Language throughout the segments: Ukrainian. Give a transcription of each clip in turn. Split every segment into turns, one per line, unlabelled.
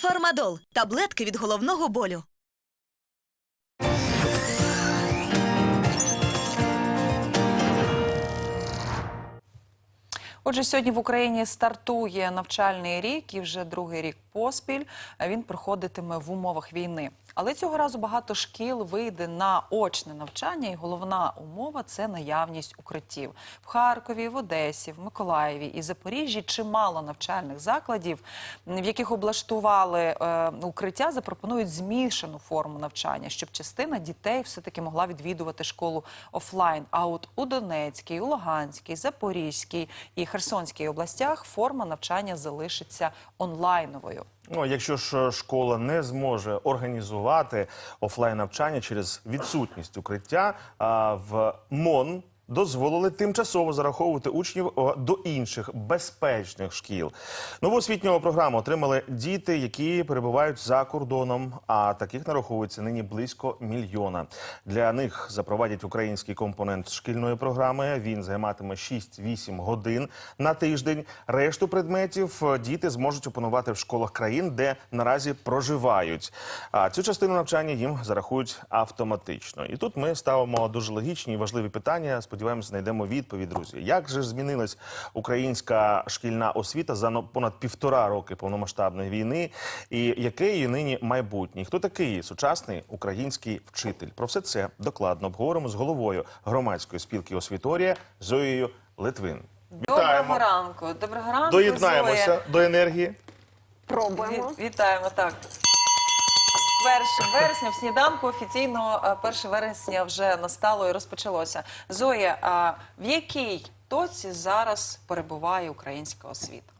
Фармадол таблетки від головного болю.
Отже, сьогодні в Україні стартує навчальний рік, і вже другий рік поспіль він проходитиме в умовах війни. Але цього разу багато шкіл вийде на очне навчання, і головна умова це наявність укриттів в Харкові, в Одесі, в Миколаєві і Запоріжжі. Чимало навчальних закладів, в яких облаштували е, укриття, запропонують змішану форму навчання, щоб частина дітей все таки могла відвідувати школу офлайн. А от у Донецькій, у Луганській, Запорізькій і Херсонській областях форма навчання залишиться онлайновою.
Ну, якщо ж школа не зможе організувати офлайн навчання через відсутність укриття, в МОН дозволили тимчасово зараховувати учнів до інших безпечних шкіл. Нову освітню програму отримали діти, які перебувають за кордоном. А таких нараховується нині близько мільйона. Для них запровадять український компонент шкільної програми. Він займатиме 6-8 годин на тиждень. Решту предметів е, діти зможуть опанувати в школах країн, де наразі проживають. А цю частину навчання їм зарахують автоматично. І тут ми ставимо дуже логічні і важливі питання. Сподіваємось, знайдемо відповідь, друзі. Як же ж змінилась українська шкільна освіта за понад півтора роки повномасштабної війни? І яке її нині майбутнє? Хто такий сучасний український вчитель? Про все це докладно обговоримо з головою громадської спілки освіторія Зоєю Литвин.
Доброго ранку. Доброго ранку.
Доєднаємося
Зоя.
до енергії.
Пробуємо.
Вітаємо так. 1 вересня в сніданку офіційно е, 1 вересня вже настало і розпочалося. Зоя, а в якій точці зараз перебуває українська освіта?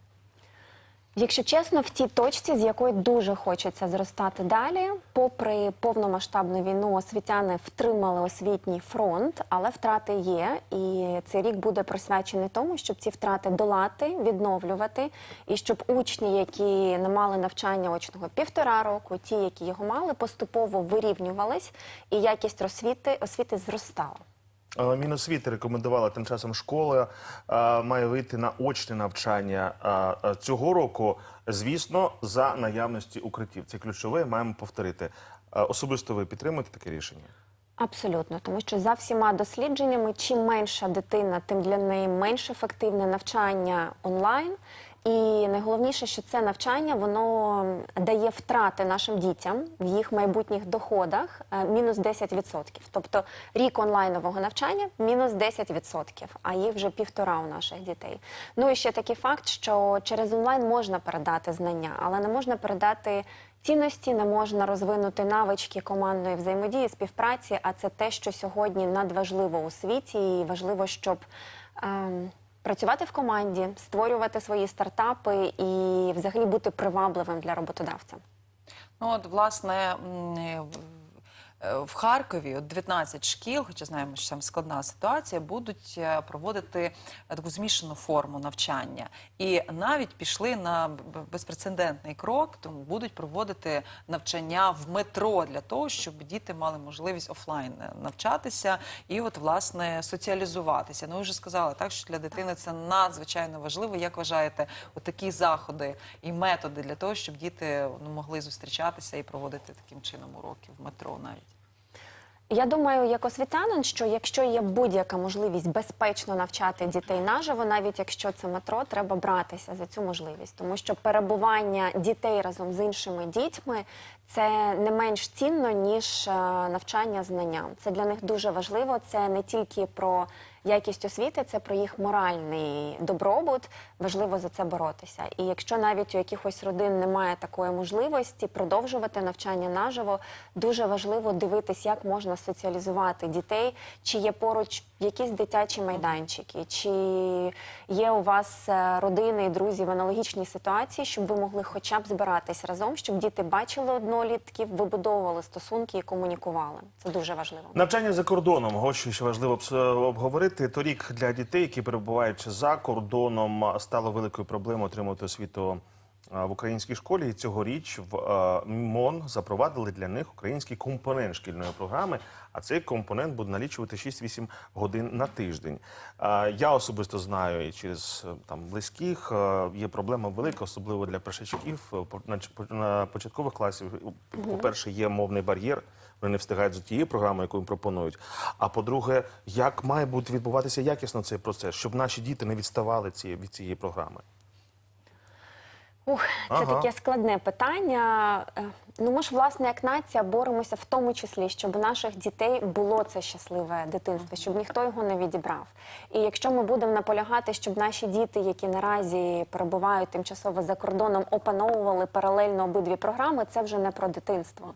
Якщо чесно, в тій точці, з якої дуже хочеться зростати далі, попри повномасштабну війну, освітяни втримали освітній фронт, але втрати є. І цей рік буде присвячений тому, щоб ці втрати долати, відновлювати, і щоб учні, які не мали навчання очного півтора року, ті, які його мали, поступово вирівнювались, і якість освіти освіти зростала.
Міносвіти рекомендувала тим часом школа е, має вийти на очне навчання е, е, цього року. Звісно, за наявності укриттів. Це ключове. Маємо повторити. Особисто ви підтримуєте таке рішення?
Абсолютно, тому що за всіма дослідженнями, чим менша дитина, тим для неї менш ефективне навчання онлайн. І найголовніше, що це навчання воно дає втрати нашим дітям в їх майбутніх доходах е, мінус 10%. Тобто рік онлайнового навчання мінус 10%, а їх вже півтора у наших дітей. Ну і ще такий факт, що через онлайн можна передати знання, але не можна передати цінності, не можна розвинути навички командної взаємодії, співпраці. А це те, що сьогодні надважливо у світі, і важливо, щоб ем, працювати в команді, створювати свої стартапи і взагалі бути привабливим для роботодавця.
Ну от, власне, в- е, Харкові от 19 шкіл, хоча знаємо, що там складна ситуація, будуть е, проводити е, таку змішану форму навчання. І навіть пішли на безпрецедентний крок, тому будуть проводити навчання в метро для того, щоб діти мали можливість офлайн навчатися і, от, власне, соціалізуватися. Ну, ви вже сказали, так що для дитини це надзвичайно важливо. Як вважаєте, от такі заходи і методи для того, щоб діти ну, могли зустрічатися і проводити таким чином уроки в метро навіть?
Я думаю, як освітянин, що якщо є будь-яка можливість безпечно навчати дітей наживо, навіть якщо це метро, треба братися за цю можливість, тому що перебування дітей разом з іншими дітьми це не менш цінно ніж е, навчання знанням. Це для них дуже важливо. Це не тільки про якість освіти, це про їх моральний добробут. Важливо за це боротися. І якщо навіть у якихось родин немає такої можливості продовжувати навчання наживо, дуже важливо дивитись, як можна соціалізувати дітей, чи є поруч якісь дитячі майданчики, чи є у вас е, родини і друзі в аналогічній ситуації, щоб ви могли хоча б збиратись разом, щоб діти бачили однолітків, вибудовували стосунки і комунікували. Це дуже важливо.
Навчання за кордоном. Що ще важливо обс- обговорити. Торік для дітей, які перебувають за кордоном, стало великою проблемою отримати освіту е, в українській школі. І цьогоріч в е, МОН запровадили для них український компонент шкільної програми. А цей компонент буде налічувати 6-8 годин на тиждень. Е, Я особисто знаю і через там близьких є проблема велика, особливо для першачків на початкових класів. По-перше, є мовний бар'єр. Вони не встигають за тією програмою, яку їм пропонують. А по-друге, як має бути відбуватися якісно цей процес, щоб наші діти не відставали ці, від цієї програми?
Ух, це
Ага.
таке складне питання. Ну, ми ж, власне, як нація боремося в тому числі, щоб у наших дітей було це щасливе дитинство, щоб ніхто його не відібрав. І якщо ми будемо наполягати, щоб наші діти, які наразі перебувають тимчасово за кордоном, опановували паралельно обидві програми, це вже не про дитинство.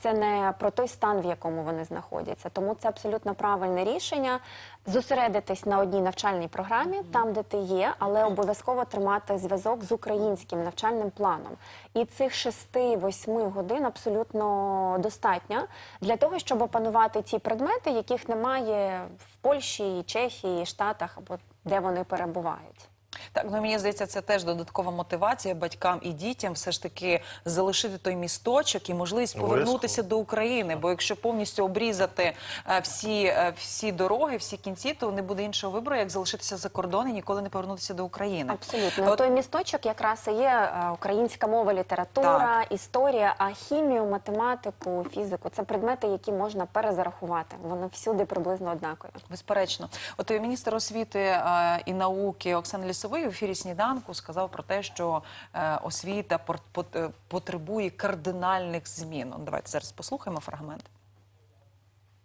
Це не про той стан, в якому вони знаходяться. Тому це абсолютно правильне рішення зосередитись на одній навчальній програмі, там, де ти є, але обов'язково тримати зв'язок з українським навчальним планом. І цих 6-8 годин абсолютно достатньо для того, щоб опанувати ті предмети, яких немає в Польщі, Чехії, Штатах або де вони перебувають.
Так, ну мені здається, це теж додаткова мотивація батькам і дітям все ж таки залишити той місточок і можливість повернутися до України. Бо якщо повністю обрізати е, всі, е, всі дороги, всі кінці, то не буде іншого вибору, як залишитися за кордон і ніколи не повернутися до України.
Абсолютно,
от-
той місточок якраз і є е, українська мова, література, історія, а хімію, математику, фізику це предмети, які можна перезарахувати. Вони всюди приблизно однакові.
Безперечно, от міністр освіти і науки Оксана Лісовий в ефірі сніданку сказав про те, що е, освіта е, потребує кардинальних змін. Давайте зараз послухаємо фрагмент.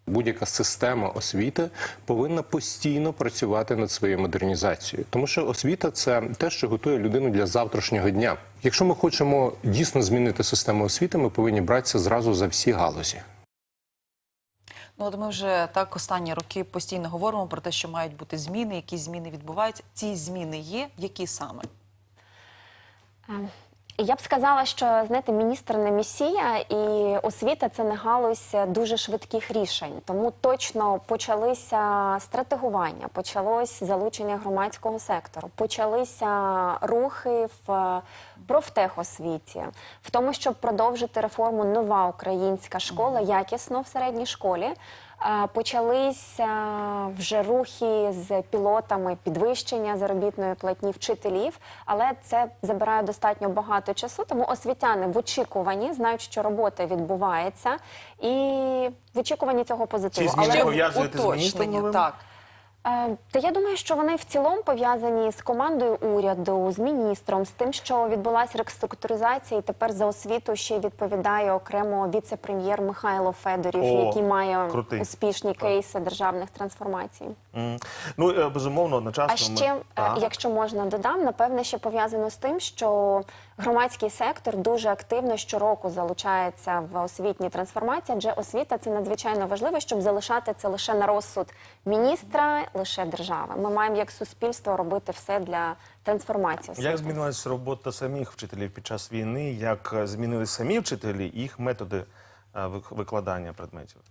Будь-яка система освіти повинна постійно працювати над своєю модернізацією, тому що освіта це те, що готує людину для завтрашнього дня. Якщо ми хочемо дійсно змінити систему освіти, ми повинні братися зразу за всі галузі.
Ну, от ми вже так останні роки постійно говоримо про те, що мають бути зміни, які зміни відбуваються. Ці зміни є, які саме?
Ем, Я б сказала, що знаєте, міністр не місія, і освіта це не галузь дуже швидких рішень. Тому точно почалися стратегування, почалось залучення громадського сектору, почалися рухи в профтехосвіті, в тому, щоб продовжити реформу нова українська школа якісно в середній школі. Е, Почалися вже рухи з пілотами підвищення заробітної платні вчителів, але це забирає достатньо багато часу. Тому освітяни в очікуванні знають, що робота відбувається, і в очікуванні цього позитиву.
Зміни
Але
пов'язуєте з міністром новим?
так.
Е, Та я думаю, що вони в цілому пов'язані з командою уряду, з міністром, з тим, що відбулася реструктуризація, і тепер за освіту ще відповідає окремо віце-прем'єр Михайло Федорів,
О,
який має
крутий.
успішні кейси державних трансформацій.
М. Ну е, безумовно, одночасно
А ще, е,
Так.
якщо можна додам, напевне, ще пов'язано з тим, що громадський сектор дуже активно щороку залучається в освітні трансформації, адже освіта це надзвичайно важливо, щоб залишати це лише на розсуд міністра, лише держави. Ми маємо як суспільство робити все для трансформації. освіти.
Як змінилася робота самих вчителів під час війни? Як е, змінилися самі вчителі і їх методи е, викладання предметів?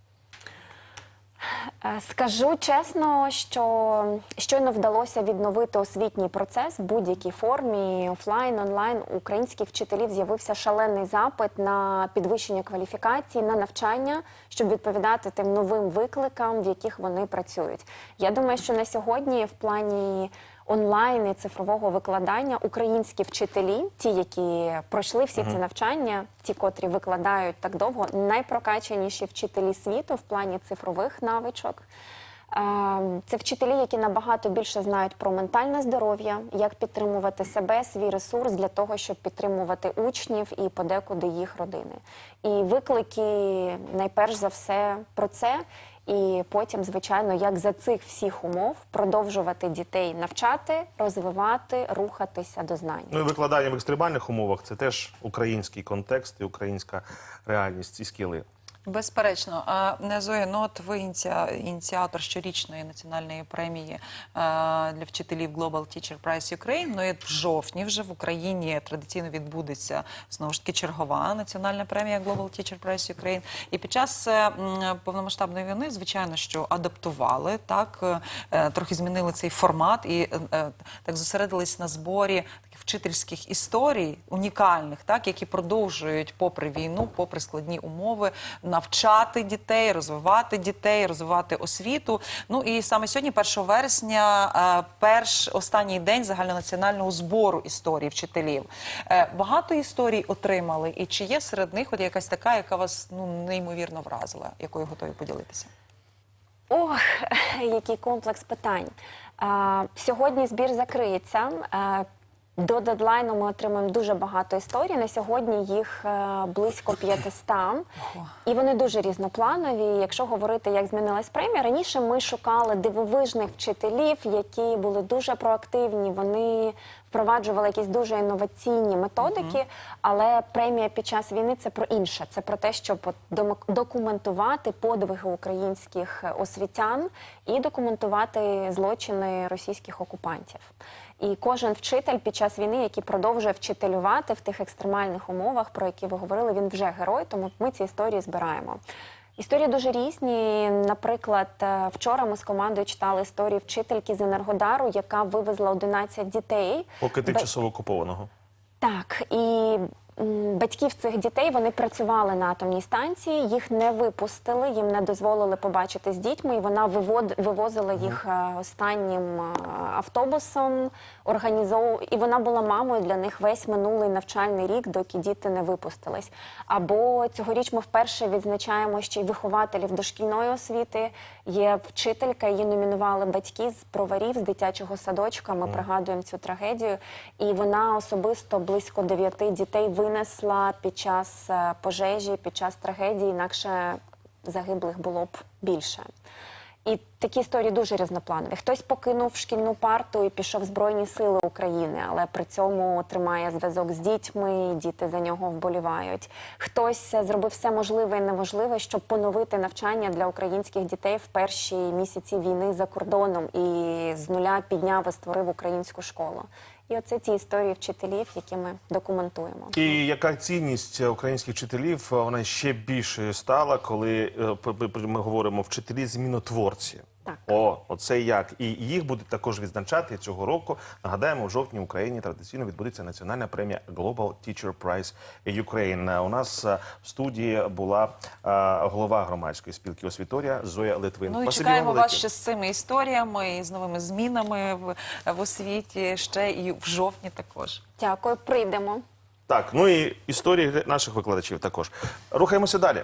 Е, Скажу чесно, що щойно вдалося відновити освітній процес в будь-якій формі, офлайн, онлайн. У українських вчителів з'явився шалений запит на підвищення кваліфікації, на навчання, щоб відповідати тим новим викликам, в яких вони працюють. Я думаю, що на сьогодні в плані онлайн і цифрового викладання українські вчителі, ті, які пройшли всі ці навчання, ті, котрі викладають так довго, найпрокачаніші вчителі світу в плані цифрових навичок. Е, Це вчителі, які набагато більше знають про ментальне здоров'я, як підтримувати себе, свій ресурс для того, щоб підтримувати учнів і подекуди їх родини. І виклики найперш за все про це. І потім, звичайно, як за цих всіх умов продовжувати дітей навчати, розвивати, рухатися до знань.
Ну і викладання в екстремальних умовах це теж український контекст і українська реальність, ці скіли.
Безперечно, а Зоя, ну от ви ініціа- ініціатор щорічної національної премії е, для вчителів Global Teacher Prize Ukraine. Ну і в жовтні вже в Україні традиційно відбудеться знову ж таки чергова національна премія Global Teacher Prize Ukraine. І під час е, повномасштабної війни, звичайно, що адаптували так, е, трохи змінили цей формат і так зосередились на зборі вчительських історій, унікальних, так які продовжують, попри війну, попри складні умови, навчати дітей, розвивати дітей, розвивати освіту. Ну і саме сьогодні, 1 вересня, е, перш останній день загальнонаціонального збору історії вчителів. Е, Багато історій отримали, і чи є серед них от якась така, яка вас ну неймовірно вразила, якою готові поділитися?
Ох, який комплекс питань. Сьогодні збір закриється. До дедлайну ми отримаємо дуже багато історій. На сьогодні їх е, близько 500. І вони дуже різнопланові. Якщо говорити, як змінилась премія, раніше ми шукали дивовижних вчителів, які були дуже проактивні. Вони впроваджували якісь дуже інноваційні методики. Але премія під час війни це про інше. Це про те, щоб документувати подвиги українських е, освітян і документувати злочини російських окупантів. І кожен вчитель під час війни, який продовжує вчителювати в тих екстремальних умовах, про які ви говорили, він вже герой, тому ми ці історії збираємо. Історії дуже різні. Наприклад, е, вчора ми з командою читали історію вчительки з Енергодару, яка вивезла 11 дітей.
Поки тимчасово окупованого.
так, і батьків цих дітей вони працювали на атомній станції, їх не випустили, їм не дозволили побачити з дітьми. І вона вивод, вивозила їх е, останнім е, автобусом, організовувала, і вона була мамою для них весь минулий навчальний рік, доки діти не випустились. Або цьогоріч ми вперше відзначаємо ще й вихователів дошкільної освіти. Є вчителька, її номінували батьки з проварів з дитячого садочка. Ми пригадуємо цю трагедію. І вона особисто близько дев'яти дітей винесла під час е, пожежі, під час трагедії, інакше загиблих було б більше. І такі історії дуже різнопланові. Хтось покинув шкільну парту і пішов в Збройні Сили України, але при цьому тримає зв'язок з дітьми, діти за нього вболівають. Хтось зробив все можливе і неможливе, щоб поновити навчання для українських дітей в перші місяці війни за кордоном і з нуля підняв і створив українську школу. І оце ті історії вчителів, які ми документуємо.
І яка цінність українських вчителів вона ще більшою стала, коли е, ми говоримо вчителі змінотворці.
Так.
О, оце як. І їх будуть також відзначати цього року. Нагадаємо, в жовтні в Україні традиційно відбудеться національна премія Global Teacher Prize Ukraine. У нас е, в студії була е, голова громадської спілки освіторія Зоя Литвин.
Ну і
Спасибі
чекаємо вас ще з цими історіями і з новими змінами в, в освіті ще і в жовтні також.
Дякую, прийдемо.
Так, ну і історії наших викладачів також. Рухаємося далі.